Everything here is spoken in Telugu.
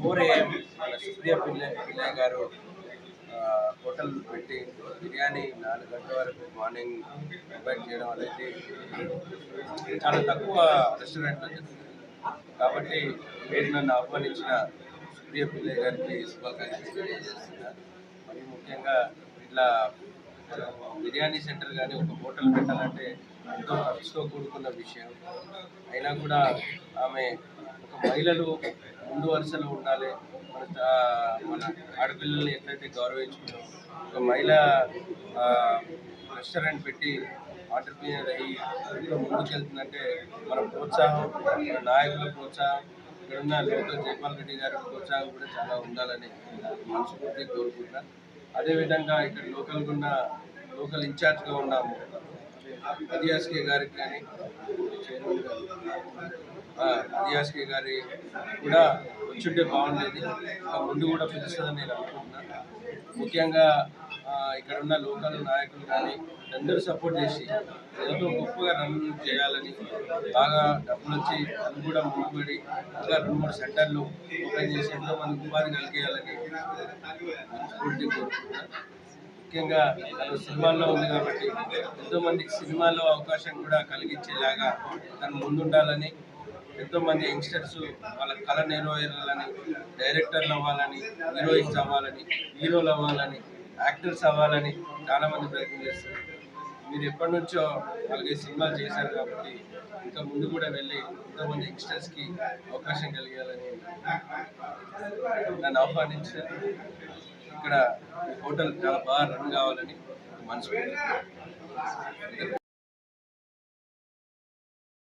ఫోర్ ఏఎం మన సుప్రియ పిల్ల పిల్లయ్య గారు హోటల్ పెట్టి బిర్యానీ నాలుగు గంటల వరకు మార్నింగ్ ప్రొవైడ్ చేయడం అనేది చాలా తక్కువ రెస్టారెంట్లో జరుగుతుంది. కాబట్టి మీరు నన్ను ఆహ్వానించిన సుప్రియ పిల్లయ్య గారికి శుభాకాంక్షలు తెలియజేస్తున్నా. మరి ముఖ్యంగా ఇట్లా బిర్యానీ సెంటర్ కానీ ఒక హోటల్ పెట్టాలంటే ఎంతో ఖర్చుతో కూడుకున్న విషయం. అయినా కూడా ఆమె ఒక మహిళలు ముందు వరుసలో ఉండాలి. మన మన ఆడపిల్లల్ని ఎట్లయితే గౌరవించుకుంటాం ఒక మహిళ రెస్టారెంట్ పెట్టి ఆంటర్ప్రీనియర్ అయ్యి ముందుకెళ్తుందంటే మన ప్రోత్సాహం మన నాయకుల ప్రోత్సాహం ఇక్కడున్న లోకల్ జైపాల్ రెడ్డి గారి ప్రోత్సాహం కూడా చాలా ఉండాలని మనస్ఫూర్తి కోరుకుంటున్నా. అదేవిధంగా ఇక్కడ లోకల్గా ఉన్న లోకల్ ఇన్ఛార్జ్గా ఉన్నాము అదియాస్కే గారికి కానీ చైర్మన్ గారు డిఎస్కే గారి కూడా వచ్చుంటే బాగుండేది. ముందు కూడా పిలుస్తుందని నేను అనుకుంటున్నాను ముఖ్యంగా ఇక్కడ ఉన్న లోకల్ నాయకులు కానీ అందరూ సపోర్ట్ చేసి ఎంతో గొప్పగా రన్ చేయాలని బాగా డబ్బులు వచ్చి అది కూడా ముందుబడి ఇంకా రెండు మూడు సెంటర్లు ఓపెన్ చేసి ఎంతో మంది ఉపాధి కలిగేయాలని స్ఫూర్తి కోరుకుంటున్నాను ముఖ్యంగా తను సినిమాల్లో ఉంది కాబట్టి ఎంతో మందికి సినిమాలో అవకాశం కూడా కలిగించేలాగా తను ముందుండాలని ఎంతో మంది యంగ్స్టర్స్ వాళ్ళ కళ నెరవేరాలని డైరెక్టర్లు అవ్వాలని హీరోయిన్స్ అవ్వాలని హీరోలు అవ్వాలని యాక్టర్స్ అవ్వాలని చాలా మంది ప్రయత్నం చేస్తారు. మీరు ఎప్పటి నుంచో అలాగే సినిమాలు చేశారు కాబట్టి ఇంకా ముందు కూడా వెళ్ళి ఎంతో మంది యంగ్స్టర్స్కి అవకాశం కలిగేయాలని నన్ను ఆహ్వానించారు. ఇక్కడ హోటల్ చాలా బాగా రన్ కావాలని మనసు